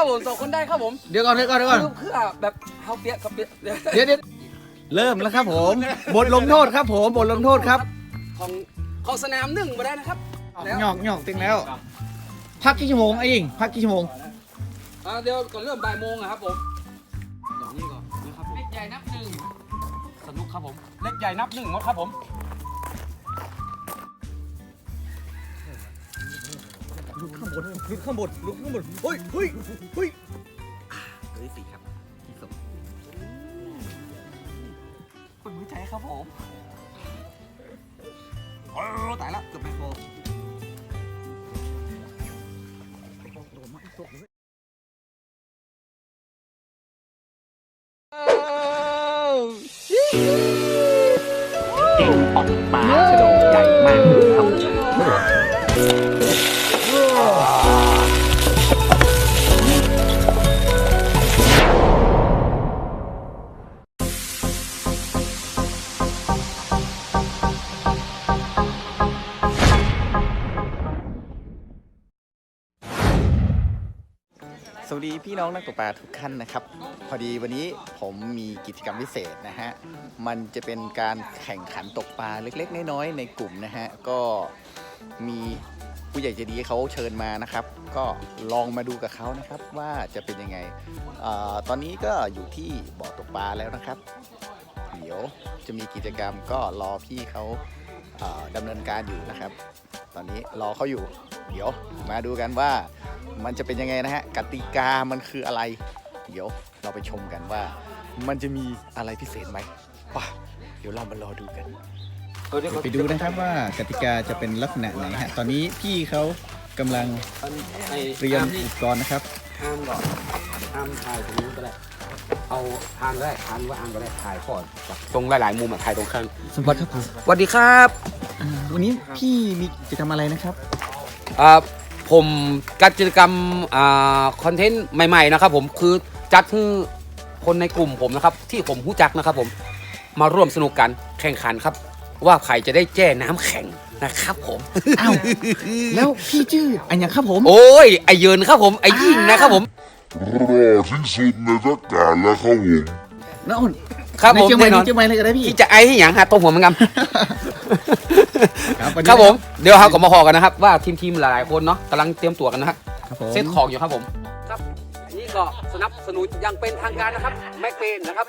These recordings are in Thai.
ครับผมสองคนได้ครับผมเดี๋ยวก่อนเดี๋ยวก่อนเดี๋ยวก่อน คือเพื่อแบบเฮาเปียกกับเปียกเดี๋ยวเดี๋ยวเดี๋ยวเริ่มแล้วครับผม บทลงโทษครับผมบทลงโทษครับของของสนามหนึ่งมาได้นะครับแล้วหยอกหยอกติงแล้ว พักกี่ชั่วโมงไอ้ยิงพักกี่ชั่วโมงอ่าเดี๋ยวก่อนเริ่มบ่ายโมงอะครับผมดอกนี้ก่อนนะครับผมเล็กใหญ่นับหนึ่งสนุกครับผมเล็กใหญ่นับหนึ่งหมดครับผม ลุกข้างบนลุกข้างบนลุกข้างบนเฮ้ยเฮ้ยเฮ้ยเฮ้ยสี่ครับที่สุดคนมือใจครับผมโอ้ตายละเกือบแมโครเก่งออกปลาชะโดใหญ่มาก พี่น้องนักตกปลาทุกท่านนะครับ พอดีวันนี้ผมมีกิจกรรมพิเศษนะฮะ มันจะเป็นการแข่งขันตกปลาเล็กๆ น้อยๆ ในกลุ่มนะฮะ ก็มีผู้ใหญ่ใจดีเขาเชิญมานะครับ ก็ลองมาดูกับเขานะครับว่าจะเป็นยังไงออตอนนี้ก็อยู่ที่บ่อตกปลาแล้วนะครับ เดี๋ยวจะมีกิจกรรมก็รอพี่เขา ดำเนินการอยู่นะครับ ตอนนี้รอเขาอยู่ เดี๋ยวมาดูกันว่ามันจะเป็นยังไงนะฮะกติกามันคืออะไร เดี๋ยวเราไปชมกันว่ามันจะมีอะไรพิเศษไหมป่ะเดี๋ยวเรามารอดูกันไปดูนะครับว่ากติกาจะเป็นลักษณะไหนฮะตอนนี้พี่เขากำลังเตรียมอุปกรณ์นะครับห้ามก่อนห้ามถ่ายตรงนี้ก็ได้ เอาทางก็ได้ทางว่าอ่างก็ได้ถ่ายก่อนตรงหลายๆมุมอะถ่ายตรงข้างสวัสดีครับผมสวัสดีครับอ่าวันนี้พี่มีกิจกรรมอะไรนะครับ อ่าผมกิจกรรมอ่าคอนเทนต์ใหม่ๆนะครับผมคือจัดให้คนในกลุ่มผมนะครับ ที่ผมรู้จักนะครับผมมาร่วมสนุกกันแข่งขันครับ ว่าใครจะได้แจ้น้ำแข็งนะครับผม อ้าว แล้วพี่ชื่ออันยังครับผม โอ้ยไอเยินครับผมไอยิ่งนะครับผม รอที่สุดในทักการแล้วครับผมแล้วครับในผมเชียงใหม่แน่นอน ในเชียงใหม่เลยก็ได้พี่ ที่จะไอให้หยังฮะตรงหัวมันกำครับวันนี้ ครับผม เดี๋ยวเราก็มาพอกันนะครับ ว่าทีมทีมๆหลายๆคนเนาะกำลังเตรียมตัวกันนะครับ ครับผม เซตของอยู่ครับผม ครับ นี่ก็สนับสนุนอย่างเป็นทางการนะครับ แม็กเบนนะครับ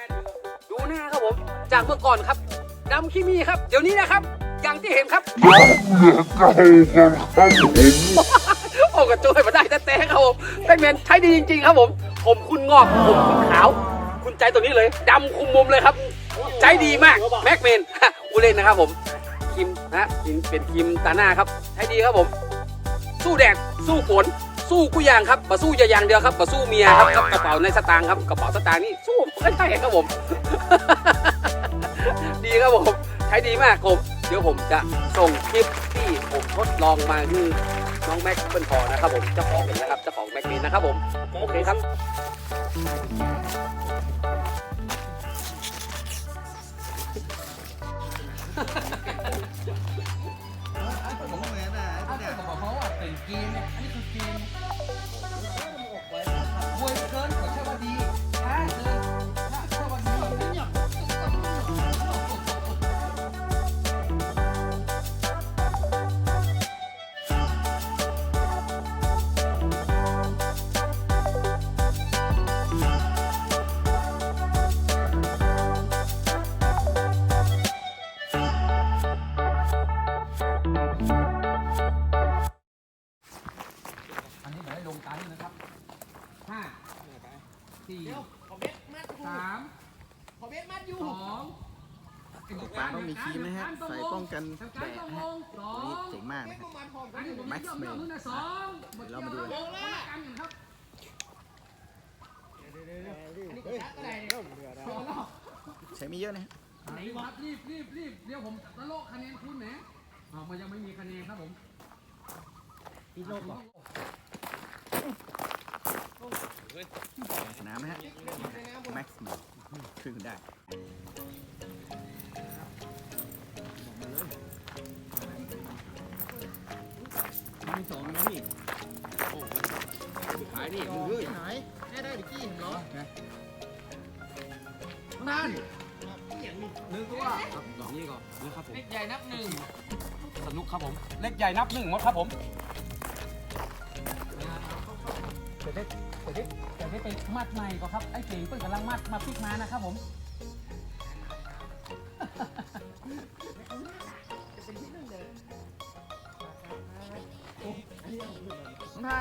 ดูหน้าครับผม จากเมื่อก่อนครับดำขี้มีครับ เดี๋ยวนี้นะครับ อย่างที่เห็นครับเหลือกกันครับผมโอ้กระโจยมาได้แต่ๆครับผมแม็กเบนใช้ดีจริง ๆ ครับผม ผมคุณงอกผมคุณขาว คุณใจตัวนี้เลยดำคุมมุมเลยครับ ใจดีมากแม็กเบนอูเล่นนะครับผมคิมนะคิมเป็นคิมตาหน้าครับใช้ดีครับผม สู้แดดสู้ฝนสู้กูอย่างครับมาสู้ยาอย่างเดียวครับมาสู้เมียครับกับกระเป๋าในสตางค์ครับกระเป๋าสตางค์นี่สู้ไม่ได้ครับผม ดีครับผม ใช้ดีมากผม ดี๋ยวผมจะส่งคลิปที่ผมทดลองมาคือน้องแม็กเป็นพอนะครับผมเจ้าของนะครับเจ้าของแม็กนี้นะครับผมโอเคครับ กันแดดนะฮะตัวนี้เจ๋งมากนะฮะ Max Mail เรามาดูกันใช้ไม่เยอะนะไหนครับรีบรีบรีบเดี๋ยวผมตะโลกคะแนนคุณแหมอ๋อมันยังไม่มีคะแนนครับผมอีโลกบอกสนามนะฮะแม็กซ์มขึ้นได้ มีสองนะพี่สุดท้ายนี่มึงเฮ้ยไหนแน่ได้ดิกี้เห็นเหรอนั่นหนึ่งตัวครับดอกนี้ก่อนนะครับผมเล็กใหญ่นับหนึ่งสนุกครับผมเล็กใหญ่นับหนึ่งหมดครับผมเดี๋ยวได้เดี๋ยวได้เดี๋ยวได้ไปมัดใหม่ก่อนครับไอ้เก่งเพิ่งกำลังมัดมาพลิกมานะครับผม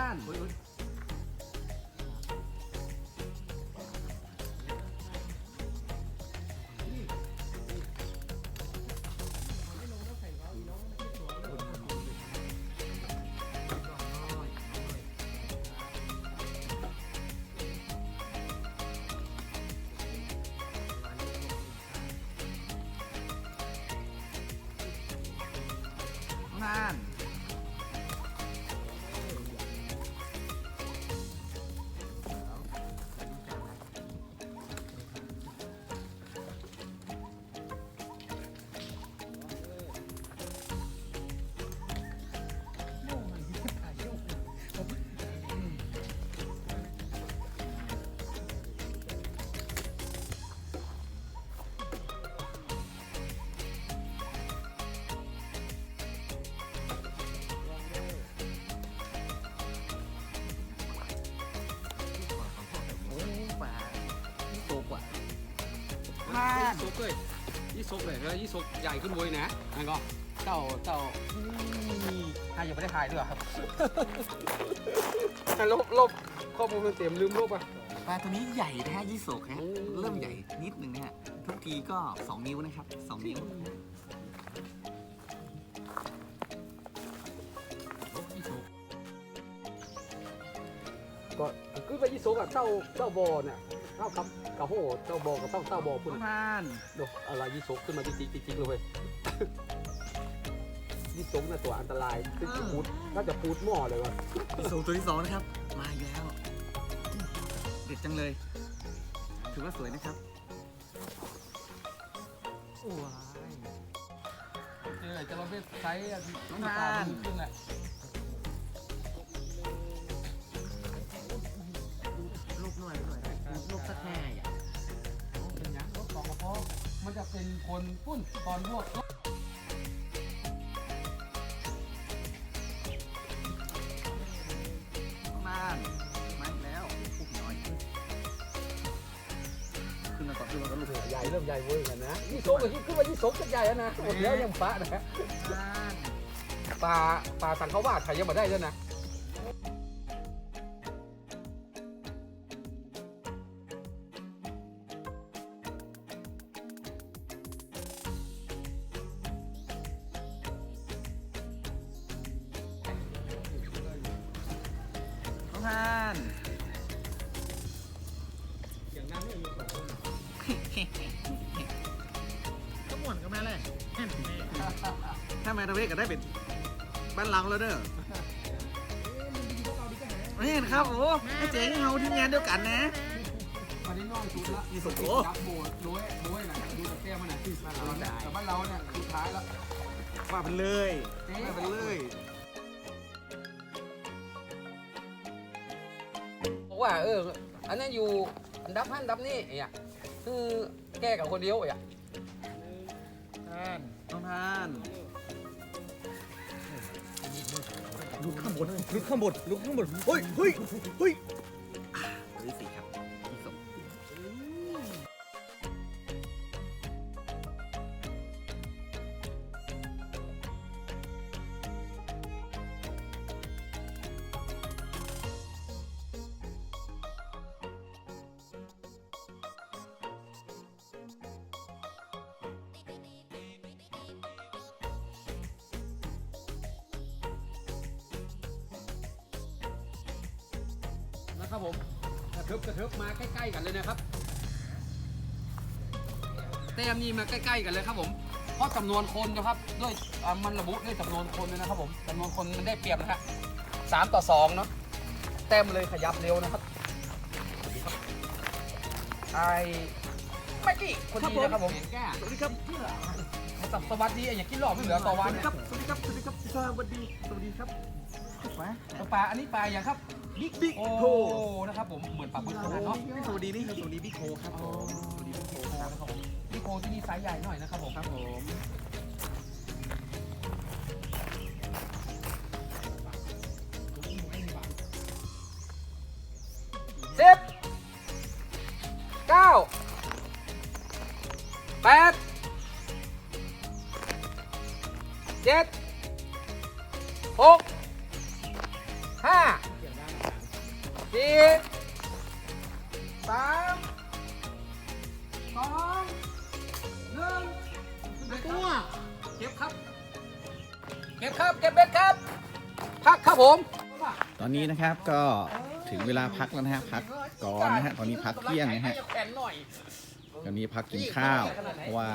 านน่ เลยยี่ซกเลยแล้วยี่ซกใหญ่ขึ้นเว้ยนะนั่นก็เจ้าเจ้าใครยังไม่ได้ถ่ายด้วยครับลบลบข้อมูลมันเต็มลืมลบอะปลาตัวนี้ใหญ่นะฮะยี่สกฮะเริ่มใหญ่นิดหนึ่งนะฮะทุกทีก็ 2 นิ้วนะครับ 2 นิ้วก็คือไปยี่ซกอะเจ้าเจ้าบอเนี่ยเท่ากับ กับโหเจ้าบอกับเจ้าเจ้าบอพุ่นท่านดูอะไรยี่ซกขึ้นมาจริงๆจริงๆเลยเว้ยยี่ซกน่ะตัวอันตรายซึ่งจะพูดน่าจะพูดหม้อเลยว่ะยี่สกตัวที่สองนะครับ มาอีกแล้วเด็ดจังเลย ถือว่าสวยนะครับว้ายเออจะมาเป็นไซส์อะน้องทานขึ้นแหละ มันจะเป็นคนปุ้นตอนพวกน่านมาอีกแล้วปุ๊บน้อยขึ้นมาก่อนขึ้นมาก่อนลูกใหญ่เริ่มใหญ่เว้ยกันนะยี่โซกกับยี่ขึ้นมายี่โซกก็ใหญ่แล้วนะหมดแล้วยังฟ้านะฮะน่านปลาปลาสังเขาว่าไทยยังมาได้ด้วยนะ น้องท่านก็หมุนกันมาเลยแน่นแน่ถ้าแมทเวกก็ได้เป็นบ้านหลังแล้วเด้อไม่เห็นครับโอ้ไม่เจ๋งเฮาทีมงานเดียวกันนะอันนี้น้อยสุดละยี่สิบโลยับโบดโรยโรยนะดูจากแก้มมันนะที่บ้านเราเนี่ยแต่บ้านเราเนี่ยสุดท้ายแล้วว่าเป็นเลยว่าเป็นเลย ว่าเออ อันนั้นอยู่อันดับห้าอันดับนี่ไอ้อะคือแก้กับคนเดียวไอ้อะท่านน้องท่านลุกข้างบนลุกข้างบนลุกข้างบนเฮ้ยเฮ้ยเฮ้ย นะครับผมกระเทิบกระเทิบมาใกล้ๆกันเลยนะครับแต้มนี่มาใกล้ๆกันเลยครับผม เพราะจำนวนคนนะครับด้วยอ่ามันระบุด้วยจำนวนคนเลยนะครับผมจำนวนคนมันได้เปรียบนะฮะสามต่อสองเนาะแต้มเลยขยับเร็วนะครับสวัสดีครับไอ้ไม่กี้คนดีนะครับผมสวัสดีครับสวัสดีอย่าคิดหลอกไม่เหลือต่อวันครับสวัสดีครับสวัสดีครับสวัสดีสวัสดีครับมาปลาอันนี้ปลาอย่างครับ บิ๊กบิ๊กโอ้โทนะครับผมเหมือนปลาบึกขนาดเนาะสวัสดีนี่คือสวัสดีบิ๊กโทครับผมสวัสดีบิ๊กโทครับพี่โคที่นี่ไซส์ใหญ่หน่อยนะครับผมครับผม นะครับ ก็ถึงเวลาพักแล้วนะฮะพักก่อนนะฮะตอนนี้พักเที่ยงนะฮะตอนนี้พักกินข้าวเพราะว่า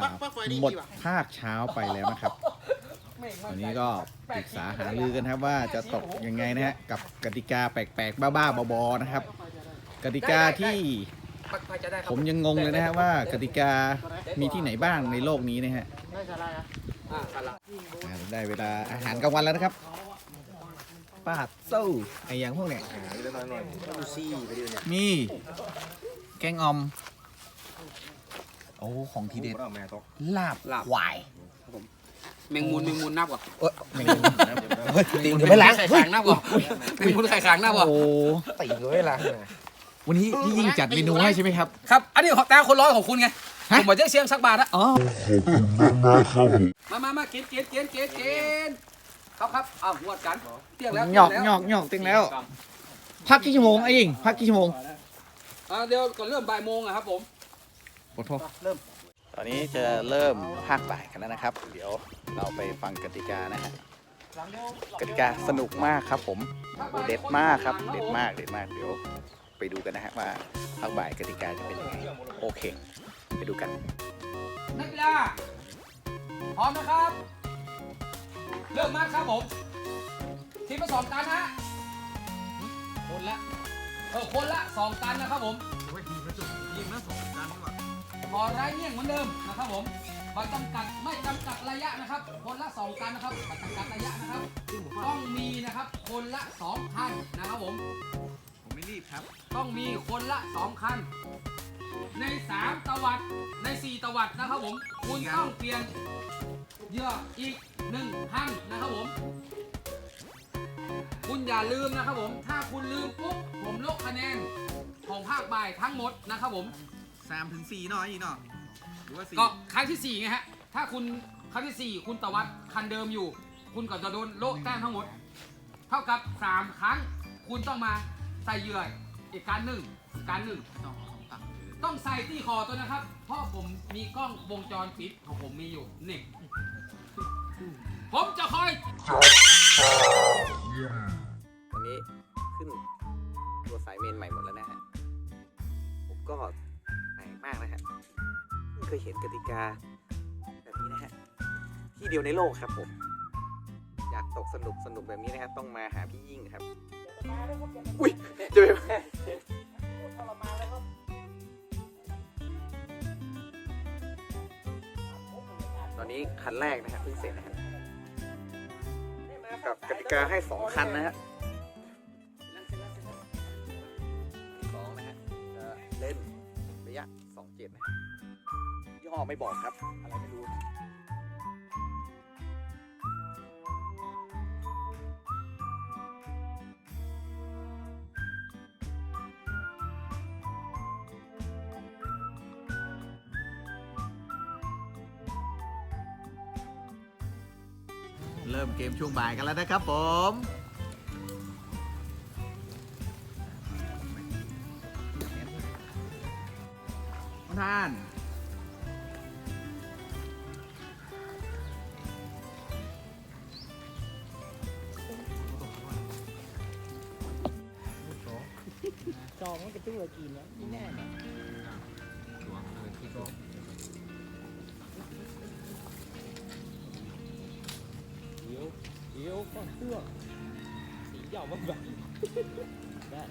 หมดภาคเช้าไปแล้วนะครับตอนนี้ก็ปรึกษาหารือกันครับว่าจะตกยังไงนะฮะกับกติกาแปลกๆ บ้าๆบอๆนะครับ กติกาที่ผมยังงงเลยนะฮะว่ากติกามีที่ไหนบ้างในโลกนี้นะฮะได้เวลาอาหารกลางวันแล้วนะครับ ปาดโซ่ไออย่างพวกเนี้ยมีแกงออม โอ้ของทีเด็ดลาบควายแมงมุนแมงมุนนับก่อนเอ้ยแมงมุมเฮ้ยติงไม่ล้างไข่เฮ้ย ขางนับก่อนแมงมุนไข่ขางนับก่อนโอ้ติงไม่ล้างวันนี้พี่ยิ่งจัดเมนูให้ใช่ไหมครับ ครับ อันนี้ตาคนร้อยของคุณไงฮะผมบอกจะเสียงสักบาทอะอ๋อมามามากินกินกินกินกิน ครับครับอ้าวหวดกันเที่ยงแล้วหยอกเที่งหยแล้วอกหยอกติงแล้ว พักกี่ชั่วโมงไอ้ยิงพักกี่ชั่วโมงอ่าเดี๋ยวก่อนเริ่มบ่ายโมงอะครับผมขอโทษเริ่ม ตอนนี้จะเริ่มภาคบ่ายกันแล้วนะครับ เดี๋ยวเราไปฟังกติกานะฮะกติกาสนุกมากครับผมเด็ดมากครับเด็ดมากเด็ดมากเดี๋ยวไปดูกันนะฮะว่าภาคบ่ายกติกาจะเป็นยังไงโอเค ไปดูกันนักกีฬาพร้อมนะครับ เริ่มมากครับผมทีมละสองกันนะฮะคนละเออคนละสองกันนะครับผมยิงนะสองจานดีกว่าขอไร้เงี้ยงเหมือนเดิมนะครับผมบัตรจำกัดไม่จำกัดระยะนะครับ คนละสองกันนะครับบัตรจำกัดระยะนะครับต้องมีนะครับคนละสองคันนะครับผมผมไม่รีบครับ ต้องมีคนละสองคันในสามตวัดในสี่ตวัดนะครับผม คุณต้องเปลี่ยน เหยื่ออีกหนึ่งคันนะครับผม คุณอย่าลืมนะครับผม ถ้าคุณลืมปุ๊บผมลบคะแนนของภาคบ่ายทั้งหมดนะครับผม สามถึงสี่เนาะอีกเนาะหรือว่าสี่ก็ครั้งที่สี่ไงฮะ ถ้าคุณครั้งที่สี่คุณตวัดคันเดิมอยู่ คุณก็จะโดนโละแต้มทั้งหมด เท่ากับสามครั้ง คุณต้องมาใส่เหยื่ออีกการหนึ่งการหนึ่ง ต้องเอาของตักต้องใส่ที่คอตัวนะครับ เพราะผมมีกล้องวงจรปิดของผมมีอยู่นี่ ผมจะคอยวันนี้ขึ้นตัวสายเมนใหม่หมดแล้วนะฮะ ผมก็แปลกมากนะฮะเพิ่เคยเห็นกติกา แบบนี้นะฮะ ที่เดียวในโลกครับผม อยากตกสนุกสนุกแบบนี้นะครับต้องมาหาพี่ยิ่งครับ อุ้ยจะไปตอนนี้คันแรกนะฮะเพิ่งเสร็จนะฮะ กับกติกาให้สองคันนะฮะสองนะฮะจะเล่นระยะสองเจ็ดนะยี่ห้อไม่บอกครับ อะไรไม่รู้ เกมช่วงบ่ายกันแล้วนะครับผมท่าน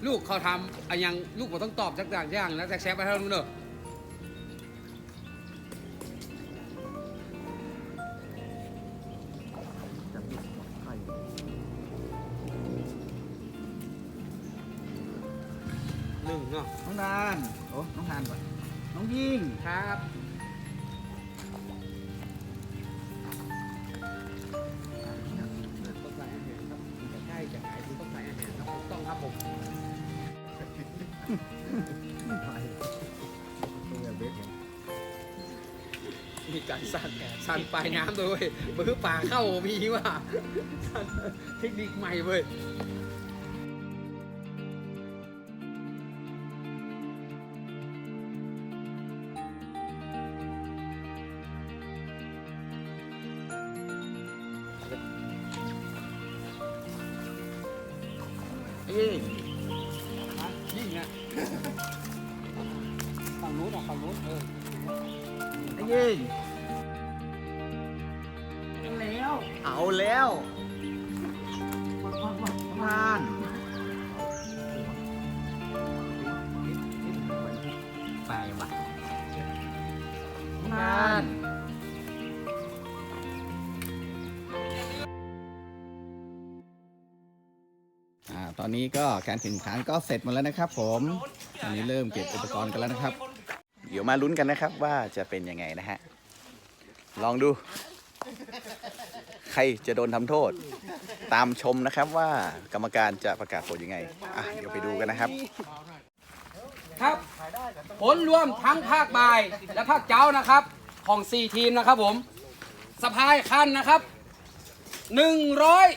ลูกเขาทำอะยังลูกผมต้องตอบจากอย่างอย่างนะแซกแซกไปเท่านู้นเนอะหนึ่งเนาะน้องดานโอ้น้องฮานก่อนน้องยิ่งครับ สั่นสั่นปลายน้ำด้วยมือป่าเข้ามีว่าสั่นเทคนิคใหม่เว้ยยิ่งยิ่งนะฝั่งนู้นอะฝั่งนู้นเออไอ้ยิ่ง อ่าตอนนี้ก็การแข่งขันก็เสร็จหมดแล้วนะครับ ผมตอนนี้เริ่มเก็บอุปกรณ์กันแล้วนะครับ เดี๋ยวมาลุ้นกันนะครับว่าจะเป็นยังไงนะฮะ ลองดู ใครจะโดนทำโทษ ตามชมนะครับว่ากรรมการจะประกาศผลยังไง อะเดี๋ยวไปดูกันนะครับ ครับ ผลรวมทั้งภาคบ่ายและภาคเจ้านะครับ ของ 4 ทีมนะครับผมสะพายคันนะครับ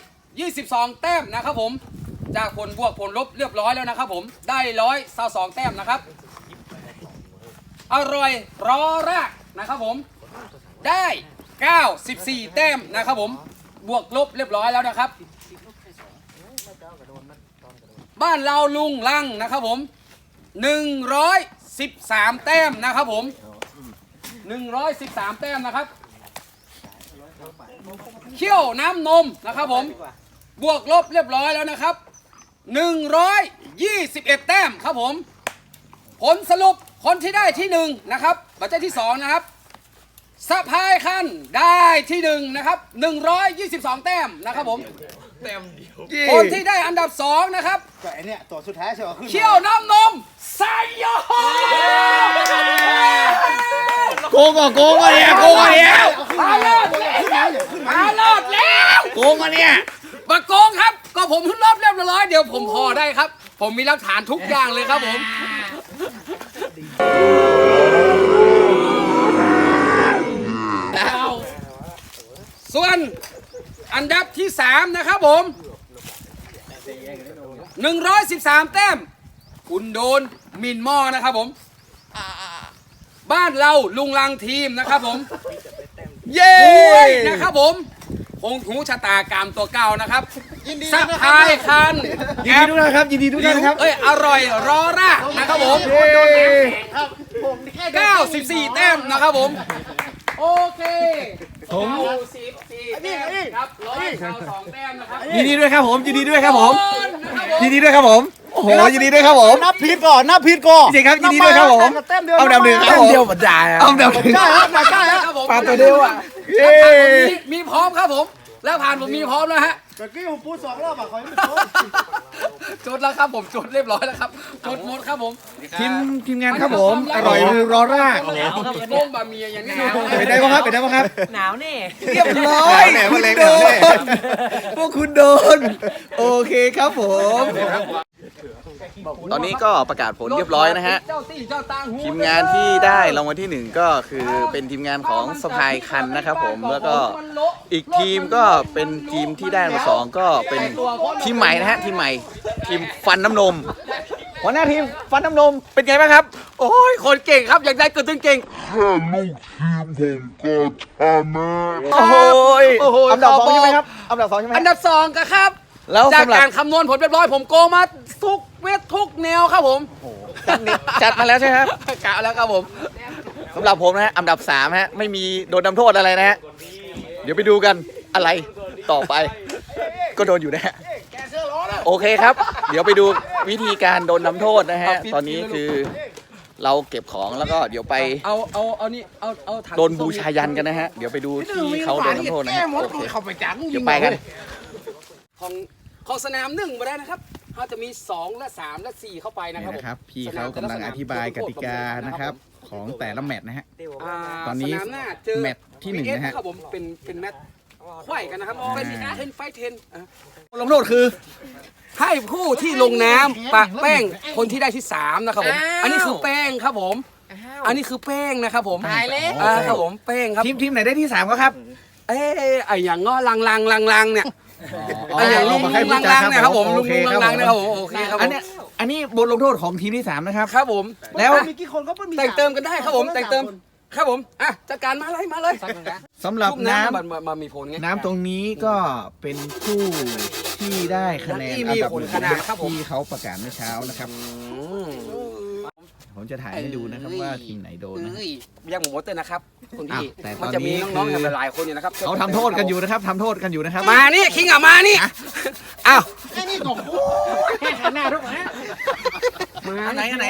122 แต้มนะครับผม จากผลบวกผลลบเรียบร้อยแล้วนะครับผมได้ร้อยสสองแต้มนะครับ อร่อยรอรากนะครับผมได้ 94 แต้มนะครับผมบวกลบเรียบร้อยแล้วนะครับ บ้านเราลุงลังนะครับผม 113 แต้มนะครับผม 113 แต้มนะครับเขี้ยวน้ำนมนะครับผม บวกลบเรียบร้อยแล้วนะครับ 121 แต้มครับผม ผลสรุปคนที่ได้ที่หนึ่งนะครับบัตรที่สองนะครับสะพายคันได้ที่หนึ่งนะครับ122 แต้มนะครับผมคนที่ได้อันดับสองนะครับไอเนี่ยตัวสุดท้ายใช่ไหมขึ้นเขี้ยวน้ำนมไซโยโกงอะโกงอะเนี่ยโกงอะเนี่ยมาเลิศมาเลิศแล้วโกงอะเนี่ยมาโกงครับ ก็ผมขึ้นรอบเรียบร้อยเดี๋ยวผมพอได้ครับ ผมมีหลักฐานทุกอย่างเลยครับผม ส่วนอันดับที่ 3 นะครับผม 113 แต้ม คุณโดนมินหมอนะครับผม บ้านเราลุงลังทีมนะครับผม เย้นะครับผม คงหูชะตากรรมตัวเก่านะครับสะพายคันยินดีด้วยนะครับยินดีด้วยนะครับเอ้ยอร่อยรอรากนะครับผม94 แต้มนะครับผม โอเคผมสิบสี่แต้มครับร้อยเก้าสองแต้มนะครับยินดีด้วยครับผมยินดีด้วยครับผมนะครับผมยินดีด้วยครับผมโอ้โหยินดีด้วยครับผมนับผิดก่อนนับผิดก่อนจริงครับยินดีด้วยครับผมเต็มเดียวเอาดาวหนึ่งครับผมเดียวบรรดาเอาดาวหนึ่งใช่ครับใช่ครับครับผมปลาตัวเดียวอะแล้ เย้วผ่านผมมีมีพร้อมครับผม แล้วผ่านผมมีพร้อมแล้วฮะเมื่อกี้ผมพูดสองรอบอะขอให้ไม่โดนจดแล้วครับผมจดเรียบร้อยแล้วครับจดหมดครับผมทีมทีมงานครับผม อร่อยมือรอรากต้มบะหมี่อย่างนี้นะเป็นได้บ้างครับเป็นได้บ้างครับ หนาวแน่ เรียบร้อยคุณโดนพวกคุณโดน โอเคครับผม ตอนนี้ก็ประกาศผลเรียบร้อยนะฮะเจ้าตี้เจ้าตางหูทีมงานที่ได้รางวัลที่หนึ่งก็คือเป็นทีมงานของสะพายคันนะครับผมแล้วก็อีกทีมก็เป็นทีมที่ได้อันดับสองก็เป็นทีมใหม่นะฮะทีมใหม่ทีมฟันน้ำนมหัวหน้าทีมฟันน้ำนมเป็นไงบ้างครับ โอ้ยคนเก่งครับอยากได้เกิดตึงเก่งแค่ลูกทีมผมก็ชนะโอ้โหโอ้โหอันดับสองใช่ไหมครับอันดับสองใช่ไหมอันดับสองก็ครับแล้วจากสำหรับการคำนวณผลเรียบร้อยผมโกงมาทุก เวททุกแนวครับผมจัดมาแล้วใช่ไหมครับกะแล้วครับผมสำหรับผมนะฮะอันดับสามฮะไม่มีโดนทำโทษอะไรนะฮะเดี๋ยวไปดูกันอะไรต่อไป ก็โดนอยู่นะฮะโอเคครับ เดี๋ยวไปดูวิธีการโดนทำโทษนะฮะตอนนี้คือเราเก็บของแล้วก็เดี๋ยวไปเอาเอาเอานี่เอาเอาถังโดนบูชายันกันนะฮะเดี๋ยวไปดูที่เขาโดนทำโทษนะฮะโอเคเข้าไปจังเดี๋ยวไปกันของของสนามหนึ่งมาได้นะครับ เขาจะมี 2 และ 3 และ 4 เข้าไปนะนี่ครับผม นะครับ พี่เขากำลังอธิบายกติกานะครับ ของแต่ละแมตช์นะฮะาตอนนี้สามหน้าเจอแมตช์ที่หนึ่งนะฮะ VS ครับผมเป็นเป็นแมตช์ไขว้กันนะครับเป็นอ่าเทนไฟเทนลงโทษคือ ให้ผู้ที่ลงน้ำปะแป้งคนที่ได้ที่3นะครับผมอันนี้คือแป้งครับผม อันนี้คือแป้งนะครับผมตายแล้ว อ่าครับผมแป้งครับ ทีมทีมไหนได้ที่สามก็ครับ เอ้ยไออย่างง้อลังลังลังลังเนี่ย อ๋อไออย่างลุงขลุองใครลัรู้งจักลังครับเนี่ยครับผมลุงโอเคลุงครับลังลังเนี่ยครับผมโอเคครับผมอันเนี้ยอันนี้บทลงโทษของทีมที่สามนะครับ ครับผม แล้ว มีกี่คนก็มีแต่งเติมกันได้ครับผมแต่งเติม ครับผมอะจัดการมาเลยมาเลยสำหรับทุบน้มันมันมันมีผลไงำน้ำตรงนี้ก็เป็นผู้ที่ได้คะแนนที่อัมีนดับผลหนึ่งขนาดครับผม ที่เขาประกาศเมื่อเช้านะครับ อืม ผมจะถ่ายให้ดูนะครับว่าทีมไหนโดนนะ เอ้ยยังหมูมดเตอร์นะครับคุณพี่อะแต่ตอนนี้ มันจะมีน้องๆอย่างหลายๆคนอยู่นะครับเขาทำโทษกันอยู่นะครับทำโทษกันอยู่นะครับ มานี่คิงอะมานี่อ้าวไอ้นี่ของแค่ขนาดทุกคนมาอันไหนอันไหน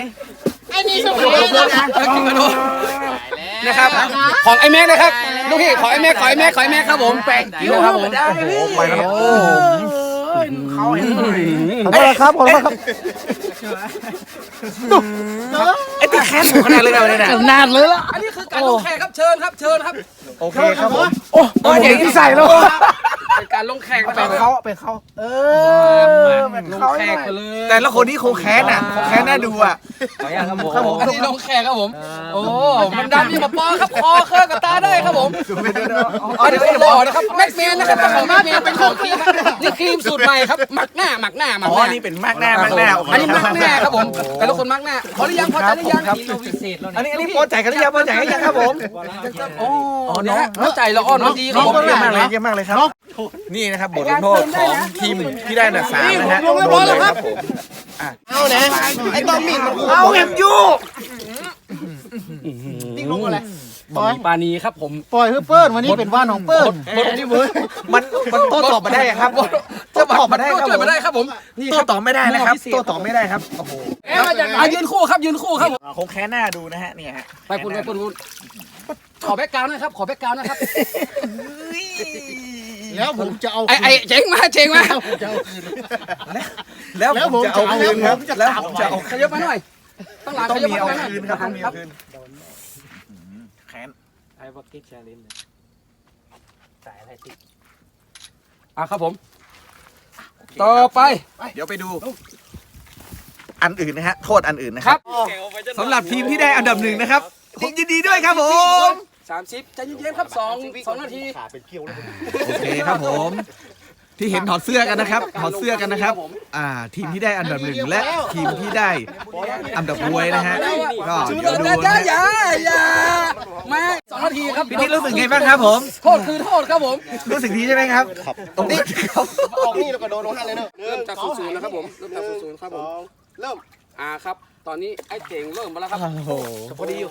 ไอ้นี่สโอ้มัยโหคิงกระโดดนะครับของไอ้แม็กนะครับลูกพี่ขอไอ้แม็กขอไอ้แม็กขอไอ้แม็กครับผมแปลงกิ้วครับผมไปแล้วเขาเห็นขอโทษครับขอโทษครับ ไอ้ที่แค้นผมขนาดเลยนะเนี่ยนานเลยล่ะอันนี้คือการลงแขกครับเชิญครับเชิญครับโอเคครับผมโอ้โหเก่งที่ใส่แล้วเป็น การลงแขกเป็นเขาเป็นเขาเออเป็นลงเขาแขกไปเลยแต่ละคนที่โคงแค้นอะโคงแค้นน่าดูอะครับผม อันนี้ลงแขกครับผม โอ้มันดันนี่มาปอครับคอเครื่องกับตาได้ครับผมอันนี้คนหล่อนะครับแม็กเมนนะครับเป็นของแม็กเมนเป็นของครีมนี่ครีมสูตรใหม่ครับหมักหน้าหมักหน้าหมักอ๋หอน้า นี่เป็นมากหน้ามากหน้าอันนี้หมักหน้าครับผม แต่ละคนหมักหน้าพอหรือยังพอใจหรือยังครับอันนี้อันนี้พอใจกันหรือยังพอใจกันยังครับผม โอ้เนี่ยฮะเข้าใจละอ่อนดีครับผม เยี่ยมมากเลยเยี่ยมมากเลยครับ นี่นะครับบทลงโทษของทีมที่ได้อันดับสามนะฮะลงเรียบร้อยแล้วครับ ผมเอานะไอ้ต้อมมีดมันเอาเอ็มยูติ๊กลงอะไรบะหมี่ปานีครับผมปล่อยให้เปิ้ลวันนี้เป็นว่านของเปิ้ลมันมันโต้ตอบมาได้ครับโต้ตอบมาได้ครับช่วยมาได้ครับผมนี่โต้ตอบไม่ได้นะครับโต้ตอบไม่ได้ครับโอ้โหอะยืนคู่ครับยืนคู่ครับผมคงแค้นหน้าดูนะฮะเนี่ยฮะไปคุณไปคุณคุณขอแบ็กกราวน์หนะครับขอแบ็กกราวน์นะครับ แล้วผมจะเอาไอไอเจ๋งมาเจ๋งมาจะเอาคืน แล้วผมจะเอาคืนครับ แล้วผมจะเอาขยับมาหน่อยต้องหลังต้อขงยับมีมาเอาหน่อยคืนครับต้องมีเอาคืนแค้นอะครับผม ต่อไป เดี๋ยวไปดู อันอื่นนะฮะ โทษอันอื่นนะคครัรับบสำหรับทีมที่ได้อันดับหนึ่งนะครับ ผมยินดีด้วยครับผม สามสิบใจเย็นๆครับสองสองนาทีโอเคครับผม ที่เห็นถอดเสื้อกันนะครับ ถอดเสื้อกันนะครับ อ่า ทีมที่ได้อันดับหนึ่งและทีมที่ได้อันดับรวยนะฮะก็ชูเดี๋ยวเดิดูนนะอย่าอย่ามาสองนาทีครับพี่นิดรู้สึกไงบ้างครับผม โทษคือโทษครับผมรู้สึกดีใช่ไหมครับครับตรงนี้ครับออกนี่แล้วก็โดนลงนั่นเลยเนอะเริ่มจากศูนย์ๆนะครับผมเริ่มจากศูนย์ๆครับผมเริ่มอ่าครับตอนนี้ไอ้เจ๋งเริ่มมาแล้วครับ โอ้โหพอดีอยู่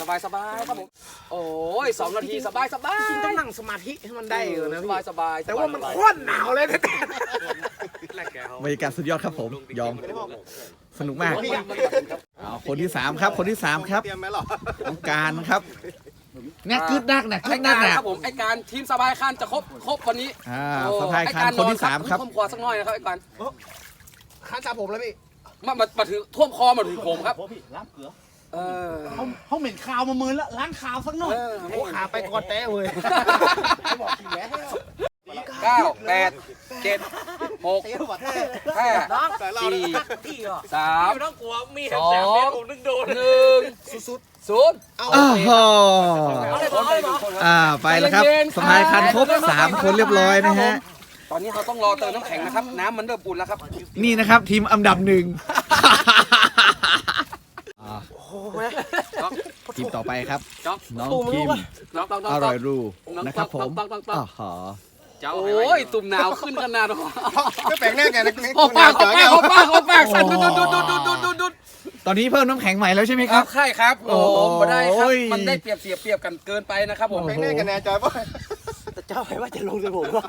สบายสบายครับผม โอ้ยสองนาทีสบายสบายต้องนั่งสมาธิให้มันได้อยู่นะสพี่บายสบายแต่ว่ามันสบยโคตรหนาวเลยแต่บรรยากาศสุดยอดครับผม ยอม สนุกมากเอาคนที่สามครับ คนที่สามครับเตรียมไหมหรอน้องการครับเนี่ยกึดนักเนี่ยไอ้กึดนักากรเนี่ยครับผมไอ้การทีมสบายคันจะครบครบวันนี้อ่าโอ้สะพายไอ้คันคนที่สามครับท่วมคอสักหน่อยนะครับไอ้การคันสาผมแล้วพี่ มามามาถึงท่วมคอมาถึงผมครับพี่ล้างเกลือเออเขาเขาเหม็นข่าวมามือแล้วล้างข่าวสักหน่อยเออโอ้ขาไปก่อนแต้เว้ยบอกทีแล้วเก้าแปดเจ็ดหกห้าสี่สามสองหนึ่งศูนย์โอ้โหอ่าไปแล้วครับสะพายคันครบสามคนเรียบร้อยนะฮะ ตอนนี้เราต้องรอเติมน้ำแข็งนะครับ น้ำมันเริ่มอุ่นแล้วครับ นี่นะครับ ทีมอันดับหนึ่ง อ่าทีมต่อไปครับ จ๊อก น้องทีมน้องต้องต้องอต้ร่อองยรูนะครับผมต้องต้องต้องอ๋อหอโอ้ยตุ่มหนาวขึ้นขนาดนั้นก็แปลงแน่แกนะโอ้ปากโอ้ปากโอ้ปากโอ้ปากสั่นดุดดุดดุดดุดดุดดุดดุดตอนนี้เพิ่มน้ำแข็งใหม่แล้วใช่ไหมคครัรับบ ใช่ครับโอ้โอ้มาได้ครับยมันได้เปรียบเสียเปรียบกันเกินไปนะครับผม แปลงแน่แกแน่ใจป่ะแต่ เจ้าไปว่าจะลงกับผมว่า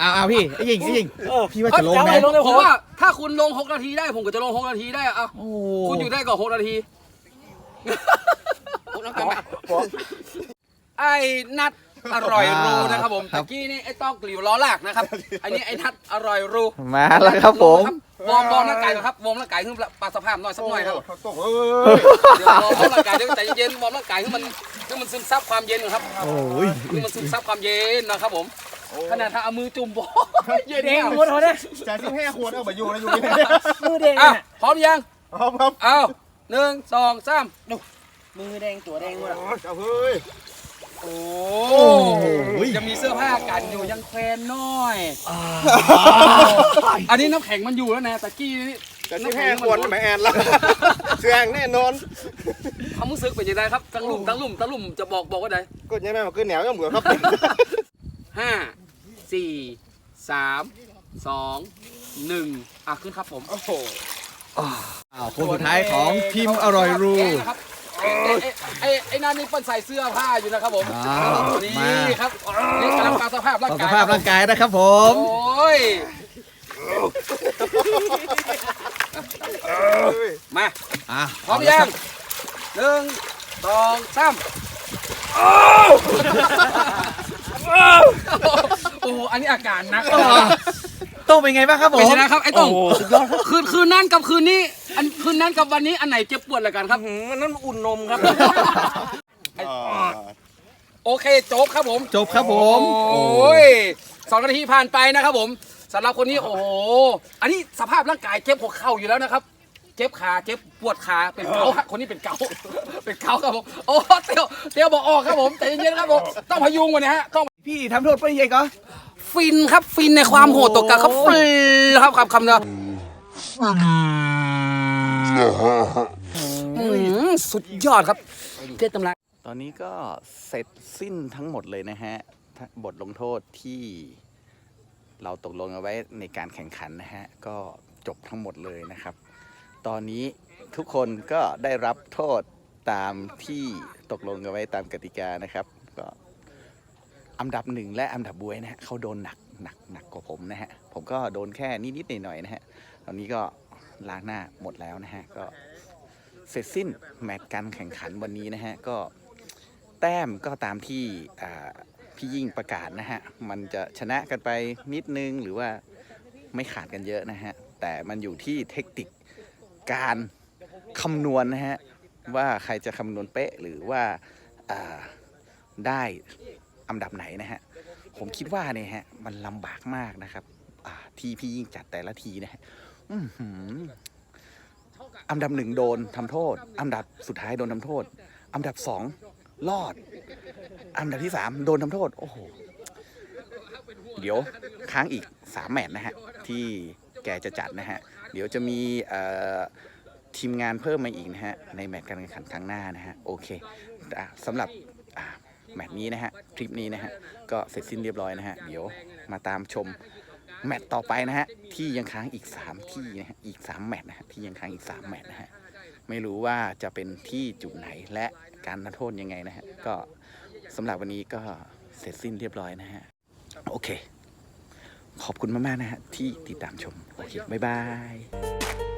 อ้าวอ้าวพี่ไอ้ยิงไอ้ยิงพี่ว่าจะลงไหมผมว่าถ้าคุณลง 6 นาทีได้ผมก็จะลง 6 นาทีได้อะโอ้คุณอยู่ได้ก่อน6นาที ไอ้นัด อร่อยรูนะครับผมตะกี้นี่ไอ้ต้องกลีวล้อลากนะครับ อันนี้ไอ้นัดอร่อยรูมาแล้วครับผม วอร์มวอร์มร่างกายก่อนครับวอร์มร่างกายขึ้นปลาสภาพหน่อยสักหน่อยครับตกเอ้ยเดี๋ยววอร์มร่างกายเดี๋ยวใจเย็นวอร์มร่างกายให้มันให้มันซึมซับความเย็นก่อนครับโอ้ยให้มันซึมซับความเย็นนะครับผม ขนาดถ้าเอามือจุ่มบ่เย็นแดแน่งหมดเลยจ่ายสิบห้าขวดเอาไปอยู่นะอยู่นี่มือแดงอ้าวพร้อมยังเอาครับเอาหนึ่งสองสามมือแดงตัวแดงหมดเอาเฮ้ย โอ้ยังมีเสื้อผ้ากันอยู่ยังแควนน้อย อันนี้น้ำแข็งมันอยู่แล้วนะตะกี้นี่จ่ายสิบห้าขวดไม่แอนละเสียงแน่นอนความรู้สึกเป็นยังไงครับทั้งลุ่มทั้งลุ่มทั้งลุ่มจะบอกบอกว่าไงก็ยังไม่มาขึ้นแนวยังเหมือนครับห้าสี่สามสองหนึ่งอะขึ้นครับผมโอ้โหคนสุดท้ายของทีมอร่อยรูแกะนะครับ ไอ้ไอ้ไอ้ไอ้นั่นนี่เปิ้นใส่เสื้อผ้าอยู่นะครับผมอ้าวนี่มาครับนี่กำลังปรับสภาพร่างต่อกายสภาพร่างกายนะครับผม โอ้ยมาอะพร้อมยังหนึ่งสองสาม โอ้โหอันนี้อาการหนักต้องเป็นไงบ้างครับผเป็นมไงนะครับไอ้ต้องคืนคืนนั้นกับคืนนี้ อันคืนนั้นกับวันนี้อันไหนเจ็บปวดละกันครับ มันนั่นอุ่นนมครับ โอเคจบครับผม จบครับผม โอ้ยสองนาทีผ่านไปนะครับผมสำหรับคนนี้โอ้โห อันนี้สภาพร่างกายเจ็บหัวเข่าอยู่แล้วนะครับ เจ็บขาเจ็บปวดขาเป็นเกาต์ฮะคนนี้เป็นเกาต์เป็นเกาต์ครับผมโอ้เตียวเตียวบอกออกครับผมใจเย็นๆครับผมต้องพยุงกว่านี้ฮะต้อง พี่ทำโทษไปยังไงก็ฟินครับฟินในความโหดตกกะครับฟินครับคำคำเนาะอืมสุดยอดครับเทศตำราตอนนี้ก็เสร็จสิ้นทั้งหมดเลยนะฮะทั้งบทลงโทษที่เราตกลงเอาไว้ในการแข่งขันนะฮะ ก็จบทั้งหมดเลยนะครับ ตอนนี้ทุกคนก็ได้รับโทษตามที่ตกลงกันไว้ตามกติกานะครับก็ อันดับหนึ่งและอันดับบวยนะฮะเขาโดนหนักหนักหนักกว่าผมนะฮะผมก็โดนแค่นิดๆหน่อยๆนะฮะตอนนี้ก็ล้างหน้าหมดแล้วนะฮะก็เสร็จสิ้นแมตช์การแข่งขันวันนี้นะฮะก็แต้มก็ตามที่พี่ยิ่งประกาศนะฮะมันจะชนะกันไปนิดนึงหรือว่าไม่ขาดกันเยอะนะฮะแต่มันอยู่ที่เทคนิคการคำนวณนะฮะว่าใครจะคำนวณเป๊ะหรือว่าอ่าได้ อันดับไหนนะฮะ ผมคิดว่าเนี่ยฮะ มันลำบากมากนะครับ อ่า ทีพี่ยิ่งจัดแต่ละทีนะฮะอืมอันดับหนึ่งโดนทำโทษ อันดับสุดท้ายโดนทำโทษ อันดับสองรอด อันดับที่สามโดนทำโทษ โอ้โห เดี๋ยวค้างอีกสามแมตช์นะฮะ ที่แกจะจัดนะฮะ เดี๋ยวจะมีทีมงานเพิ่มมาอีกนะฮะ ในแมตช์การแข่งขันครั้งหน้านะฮะ โอเคสำหรับ แมตช์นี้นะฮะทริปนี้นะฮะก็เสร็จสิ้นเรียบร้อยนะฮะเดี๋ยวมาตามชมแมตช์ต่อไปนะฮะที่ยังค้างอีก 3 ที่นะฮะอีก 3 แมตช์นะฮะที่ยังค้างอีก 3 แมตช์นะฮะไม่รู้ว่าจะเป็นที่จุดไหนและการนัดโทษยังไงนะฮะก็สำหรับวันนี้ก็เสร็จสิ้นเรียบร้อยนะฮะโอเค ขอบคุณมากๆนะฮะที่ติดตามชมโอเคบ๊ายบาย